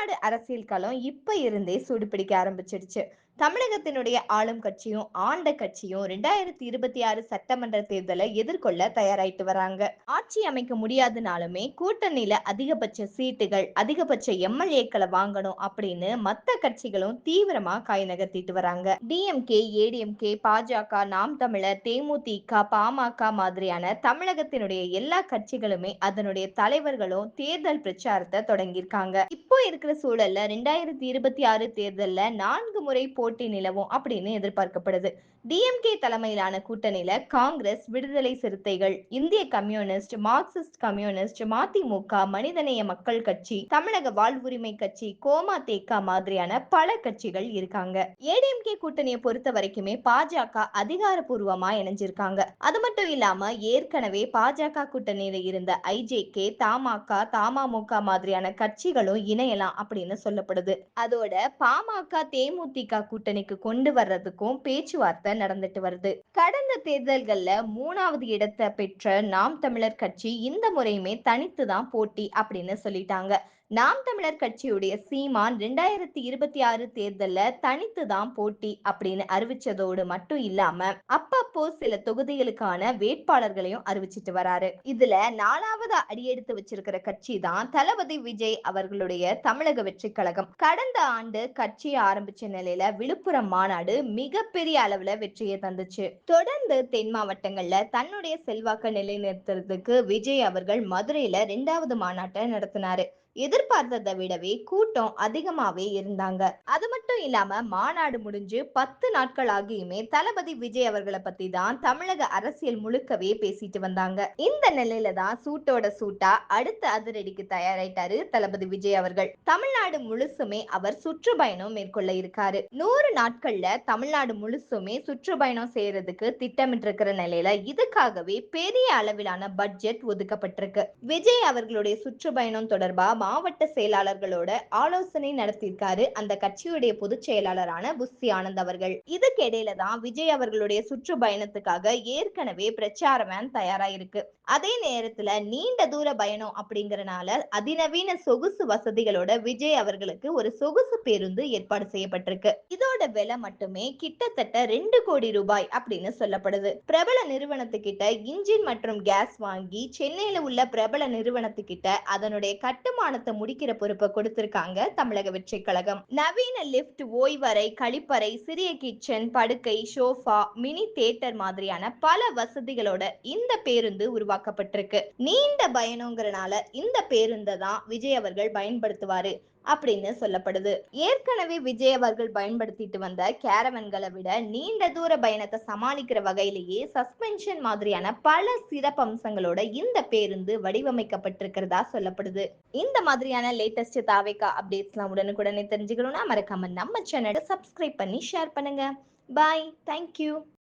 தமிழ்நாடு அரசியல் களம் இப்ப இருந்தே சூடுபிடிக்க ஆரம்பிச்சிடுச்சு. தமிழகத்தினுடைய ஆளும் கட்சியும் ஆண்ட கட்சியும் ரெண்டாயிரத்தி இருபத்தி ஆறு சட்டமன்ற தேர்தலை எதிர்கொள்ள தயாராயிட்டு வராங்க. ஆட்சி அமைக்க முடியாதுனாலுமே கூட்டணியில அதிகபட்ச சீட்டுகள் அதிகபட்ச எம்எல்ஏக்களை வாங்கணும் அப்படின்னு மத்த கட்சிகளும் தீவிரமா காய் நகர்த்திட்டு வராங்க. டிஎம்கே ஏடிஎம்கே பாஜக நாம் தமிழர் தேமுதிக பாமக மாதிரியான தமிழகத்தினுடைய எல்லா கட்சிகளுமே அதனுடைய தலைவர்களும் தேர்தல் பிரச்சாரத்தை தொடங்கியிருக்காங்க. இப்போ இருக்கிற சூழல்ல ரெண்டாயிரத்தி இருபத்தி ஆறு தேர்தல்ல நான்கு முறை போட்டி நிலவும் அப்படின்னு எதிர்பார்க்கப்படுது. டிஎம்கே தலைமையிலான கூட்டணியில காங்கிரஸ் விடுதலை சிறுத்தைகள் இந்திய கம்யூனிஸ்ட் மார்க்சிஸ்ட் கம்யூனிஸ்ட் மதிமுக மனிதநேய மக்கள் கட்சி தமிழக வாழ்வுரிமை கட்சி கோமா தேக்கா மாதிரியான பல கட்சிகள் இருக்காங்க. ஏடிஎம்கே கூட்டணியை பொறுத்த வரைக்குமே பாஜக அதிகாரப்பூர்வமா இணைஞ்சிருக்காங்க. அது மட்டும் இல்லாம ஏற்கனவே பாஜக கூட்டணியில இருந்த ஐஜேகே தமாக தமாமுக மாதிரியான கட்சிகளும் இணையலாம் அப்படின்னு சொல்லப்படுது. அதோட பாமக தேமுதிக கூட்டணிக்கு கொண்டு வர்றதுக்கும் பேச்சுவார்த்தை நடந்துட்டு வருது. கடந்த தேர்தல்கள்ல மூணாவது இடத்தை பெற்ற நாம் தமிழர் கட்சி இந்த முறையுமே தனித்து தான் போட்டி அப்படின்னு சொல்லிட்டாங்க. நாம் தமிழர் கட்சியுடைய சீமான் ரெண்டாயிரத்தி இருபத்தி ஆறு தேர்தல்ல தனித்து தான் போட்டி அப்படின்னு அறிவிச்சதோடு மட்டும் இல்லாம அப்பப்போ சில தொகுதிகளுக்கான வேட்பாளர்களையும் அறிவிச்சிட்டு வராரு. இதுல நாலாவது அடியெடுத்து வச்சிருக்கிற கட்சி தான் தளபதி விஜய் அவர்களுடைய தமிழக வெற்றி கழகம். கடந்த ஆண்டு கட்சியை ஆரம்பிச்ச நிலையில விழுப்புரம் மாநாடு மிகப்பெரிய அளவுல வெற்றியை தந்துச்சு. தொடர்ந்து தென் மாவட்டங்கள்ல தன்னுடைய செல்வாக்க நிலைநிறுத்துறதுக்கு விஜய் அவர்கள் மதுரையில ரெண்டாவது மாநாட்டை நடத்தினாரு. எதிர்பார்த்ததை விடவே கூட்டம் அதிகமாவே இருந்தாங்க. அது மட்டும் மட்டும் இல்லாம மாநாடு முடிஞ்சு பத்து நாட்கள் ஆகியுமே தளபதி விஜய் அவர்களை பத்தி தான் தமிழக அரசியல் முழுக்கவே பேசிட்டு வந்தாங்க. இந்த நிலையில தான் சூட்டோட சூட்டா அடுத்த அதிரடிக்கு தயாராயிட்டாரு தளபதி விஜய் அவர்கள். தமிழ்நாடு முழுசுமே அவர் சுற்றுப்பயணம் மேற்கொள்ள இருக்காரு. நூறு நாட்கள்ல தமிழ்நாடு முழுசுமே சுற்றுப்பயணம் செய்யறதுக்கு திட்டமிட்டிருக்கிற நிலையில இதுக்காகவே பெரிய அளவிலான பட்ஜெட் ஒதுக்கப்பட்டிருக்கு. விஜய் அவர்களுடைய சுற்றுப்பயணம் தொடர்பா மாவட்ட செயலாளர்களோட ஆலோசனை நடத்தியிருக்காரு அந்த கட்சியுடைய பொதுச் செயலாளரான புஸ்தி ஆனந்த் அவர்கள். இதுக்கிடையில தான் விஜய் அவர்களுடைய சுற்றுப்பயணத்துக்காக ஏற்கனவே பிரச்சார வேன் தயாராயிருக்கு. அதே நேரத்துல நீண்ட தூர பயணம் அப்படிங்கறனால அதிநவீன சொகுசு வசதிகளோட விஜய் அவர்களுக்கு ஒரு சொகுசு பேருந்து ஏற்பாடு செய்யப்பட்டிருக்கு. இதோட விலை மட்டுமே கிட்டத்தட்ட ரெண்டு கோடி ரூபாய் அப்படின்னு சொல்லப்படுது. பிரபல நிறுவனத்துக்கிட்ட இன்ஜின் மற்றும் கேஸ் வாங்கி சென்னையில உள்ள பிரபல நிறுவனத்துக்கிட்ட அதனுடைய கட்டுமானத்தை முடிக்கிற பொறுப்பை கொடுத்திருக்காங்க தமிழக வெற்றி கழகம். நவீன லிப்ட் ஓய்வறை கழிப்பறை சிறிய கிச்சன் படுக்கை ஷோஃபா மினி தியேட்டர் மாதிரியான பல வசதிகளோட இந்த பேருந்து உருவாக்கப்பட்டிருக்கு. நீண்ட பயணங்கிறனால இந்த பேருந்தை தான் விஜய் அவர்கள் பயன்படுத்துவாரு. அப்படின்னு சொல்லப்படுது. ஏற்கனவே விஜய் அவர்கள் பயன்படுத்திட்டு வந்த கேரவன்களை விட நீண்ட தூர பயணத்தை சமாளிக்கிற வகையிலேயே சஸ்பென்ஷன் மாதிரியான பல சிறப்பம்சங்களோட இந்த பேருந்து வடிவமைக்கப்பட்டிருக்கிறதா சொல்லப்படுது. இந்த மாதிரியான லேட்டஸ்ட் தாவேக்கா அப்டேட்ஸ்லாம் உடனுக்குடனே தெரிஞ்சுக்கணும்னா மறக்காம நம்ம சேனலை சப்ஸ்கிரைப் பண்ணி ஷேர் பண்ணுங்க. Bye thank you